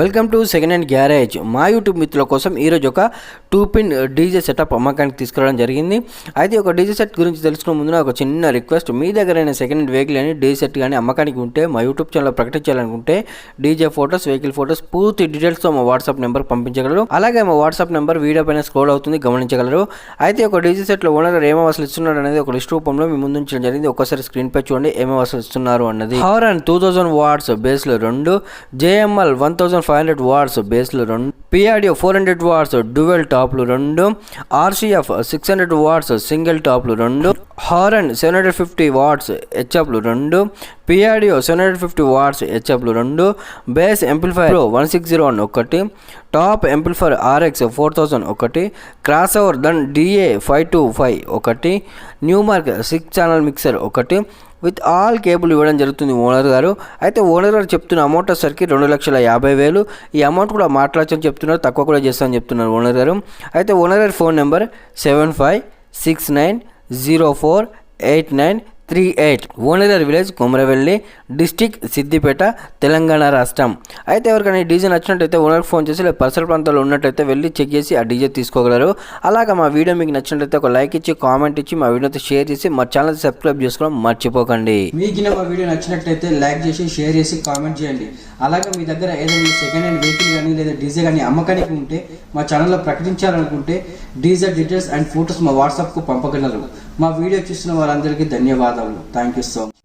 Welcome to second hand garage. మా YouTube మిత్రుల కోసం ఈరోజు ఒక టూ పిన్ డీజే సెటప్ అమ్మకానికి తీసుకురావడం జరిగింది. అయితే ఒక డీజే సెట్ గురించి తెలుసుకునే ముందు ఒక చిన్న రిక్వెస్ట్. మీ దగ్గరైన సెకండ్ హ్యాండ్ వెహికల్ అని డీజే సెట్ కానీ అమ్మకానికి ఉంటే మా యూట్యూబ్ ఛానల్ ప్రకటించాలనుకుంటే డీజే ఫోటోస్ వెహికల్ ఫోటోస్ పూర్తి డీటెయిల్స్తో మా వాట్సాప్ నెంబర్ పంపించగలరు. అలాగే మా వాట్సాప్ నెంబర్ వీడియో పైన స్క్రోల్ అవుతుంది గమనించగలరు. అయితే ఒక డీజే సెట్లో ఓనర్ ఏమో అసలు ఇస్తున్నాడు అనేది ఒక లిస్ట్ రూపంలో మీ ముందు ఉంచడం జరిగింది. ఒక్కసారి స్క్రీన్ పై చూడండి ఏమో అసలు ఇస్తున్నారు అన్నది. Hour and two thousand watts బేస్లో రెండు JML one five hundred watts బేస్లు రెండు PRDO four hundred watts dual టాప్లు రెండు RCF six hundred watts single టాప్లు రెండు horn seven hundred fifty watts హెచ్ఎఫ్లు రెండు PRDO seven hundred fifty watts హెచ్ఎఫ్లు రెండు bass amplifier one six zero one ఒకటి top amplifier RX four thousand ఒకటి crossover Dhan DA five two five ఒకటి new mark six channel mixer ఒకటి. With all cable ఇవ్వడం జరుగుతుంది owner గారు. అయితే owner గారు చెప్తున్న అమౌంట్ వచ్చేసరికి రెండు లక్షల యాభై వేలు. ఈ అమౌంట్ కూడా మాట్లాడచ్చని చెప్తున్నారు తక్కువ కూడా చేస్తామని చెప్తున్నారు ఓనర్ గారు. అయితే ఓనర్ గారి phone number seven five six nine zero four eight nine three eight owner village Kumaravelli district Siddipet Telangana రాష్ట్రం. అయితే ఎవరికైనా డీజే నచ్చినట్టయితే ఓనర్కి ఫోన్ చేసి లేదా పరిసర ప్రాంతాల్లో ఉన్నట్టయితే వెళ్ళి చెక్ చేసి ఆ డీజే తీసుకోగలరు. అలాగా మా వీడియో మీకు నచ్చినట్టయితే ఒక లైక్ ఇచ్చి కామెంట్ ఇచ్చి మా వీడియోతో షేర్ చేసి మా ఛానల్ సబ్స్క్రైబ్ చేసుకోవడం మర్చిపోకండి. మీకు మా వీడియో నచ్చినట్లయితే లైక్ చేసి షేర్ చేసి కామెంట్ చేయండి. అలాగే మీ దగ్గర ఏదైనా సెకండ్ హ్యాండ్ వెహికల్ కానీ లేదా డీజే కానీ అమ్మకానికి ఉంటే మా ఛానల్లో ప్రకటించాలనుకుంటే డీజే డీటెయిల్స్ అండ్ ఫొటోస్ మా వాట్సాప్కు పంపగలరు. మా వీడియో చూసిన వారందరికీ ధన్యవాదాలు Thank you so much.